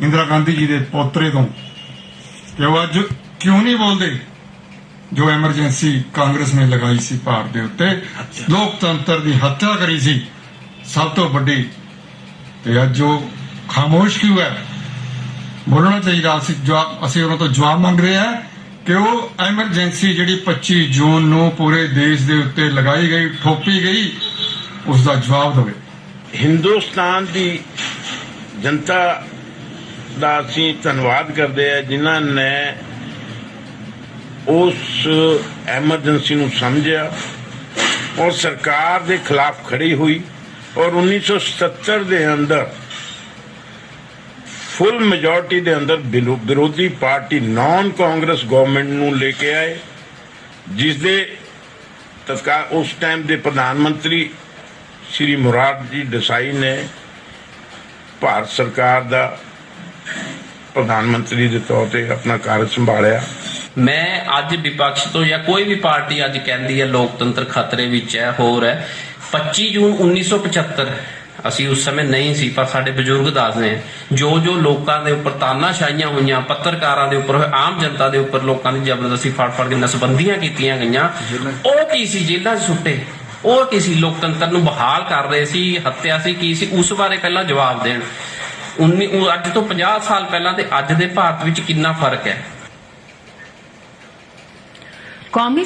ਇੰਦਰਾ ਗਾਂਧੀ ਜੀ ਦੇ ਪੋਤਰੇ ਤੋਂ। ਕਿ ਉਹ ਅੱਜ ਕਿਉਂ ਨਹੀਂ ਬੋਲਦੇ? ਜੋ ਐਮਰਜੈਂਸੀ ਕਾਂਗਰਸ ਨੇ ਲਗਾਈ ਸੀ ਭਾਰਤ ਦੇ ਉੱਤੇ। ਲੋਕਤੰਤਰ ਦੀ ਹੱਤਿਆ ਕਰੀ ਸੀ। ਸਭ ਤੋਂ ਵੱਡੀ। ਤੇ ਅੱਜ ਉਹ ਖਾਮੋਸ਼ ਕਿਉਂ ਹੈ? ਬੋਲਣਾ ਚਾਹੀਦਾ ਅਸੀਂ ਜਵਾਬ ਅਸੀਂ ਉਹਨਾਂ ਤੋਂ ਜਵਾਬ ਮੰਗ ਰਹੇ ਹਾਂ ਕਿ ਉਹ ਐਮਰਜੈਂਸੀ ਜਿਹੜੀ 25 ਜੂਨ ਨੂੰ ਪੂਰੇ ਦੇਸ਼ ਦੇ ਉੱਤੇ ਲਗਾਈ ਗਈ ਠੋਪੀ ਗਈ ਉਸ ਦਾ ਜਵਾਬ ਦੇਵੇ। ਹਿੰਦੁਸਤਾਨ ਦੀ ਜਨਤਾ ਦਾ ਅਸੀਂ ਧੰਨਵਾਦ ਕਰਦੇ ਆ ਜਿਨ੍ਹਾਂ ਨੇ ਉਸ ਐਮਰਜੈਂਸੀ ਨੂੰ ਸਮਝਿਆ ਔਰ ਸਰਕਾਰ ਦੇ ਖਿਲਾਫ ਖੜੀ ਹੋਈ ਔਰ 1977 ਦੇ ਅੰਦਰ ਫੁੱਲ ਮੈਜੋਰਟੀ ਦੇ ਅੰਦਰ ਵਿਰੋਧੀ ਪਾਰਟੀ ਨਾਨ ਕਾਂਗਰਸ ਗਵਰਨਮੈਂਟ ਨੂੰ ਲੈ ਕੇ ਆਏ ਜਿਸ ਦੇ ਤਤਕਾਲ ਉਸ ਟਾਈਮ ਦੇ ਪ੍ਰਧਾਨ ਮੰਤਰੀ ਸ਼੍ਰੀ ਮੁਰਾਰ ਜੀ ਦੇਸਾਈ ਨੇ ਭਾਰਤ ਸਰਕਾਰ ਦਾ ਪ੍ਰਧਾਨ ਮੰਤਰੀ ਦੇ ਤੌਰ ਤੇ ਆਪਣਾ ਕਾਰਜ ਸੰਭਾਲਿਆ। ਮੈਂ ਅੱਜ ਵਿਪਕਸ਼ ਤੋਂ ਜਾਂ ਕੋਈ ਵੀ ਪਾਰਟੀ ਅੱਜ ਕਹਿੰਦੀ ਹੈ ਲੋਕਤੰਤਰ ਖਤਰੇ ਵਿੱਚ ਹੈ ਹੋਰ ਹੈ 25 ਜੂਨ 1975 ਅਸੀਂ ਉਸ ਸਮੇਂ ਨਹੀਂ ਸੀ ਪਰ ਸਾਡੇ ਬਜ਼ੁਰਗ ਦੱਸਦੇ ਆ ਜੋ ਜੋ ਲੋਕਾਂ ਦੇ ਉੱਪਰ ਤਾਨਾਸ਼ਾਹੀਆਂ ਹੋਈਆਂ ਪੱਤਰਕਾਰਾਂ ਦੇ ਉੱਪਰ ਆਮ ਜਨਤਾ ਦੇ ਉੱਪਰ ਲੋਕਾਂ ਦੀ ਜ਼ਬਰਦਸਤੀ ਫੜ ਫੜ ਕੇ ਨਸਬੰਦੀਆਂ ਕੀਤੀਆਂ ਗਈਆਂ ਉਹ ਕੀ ਸੀ ਜੇਲ੍ਹਾਂ 'ਚ ਸੁੱਟੇ ਉਹ ਕੀ ਸੀ ਲੋਕਤੰਤਰ ਨੂੰ ਬਹਾਲ ਕਰ ਰਹੇ ਸੀ ਹੱਤਿਆ ਸੀ ਕੀ ਸੀ ਉਸ ਬਾਰੇ ਪਹਿਲਾਂ ਜਵਾਬ ਦੇਣ। 19 ਅੱਜ ਤੋਂ 50 ਸਾਲ ਪਹਿਲਾਂ ਤੇ ਅੱਜ ਦੇ ਭਾਰਤ ਵਿੱਚ ਕਿੰਨਾ ਫ਼ਰਕ ਹੈ? ਕੌਮੀ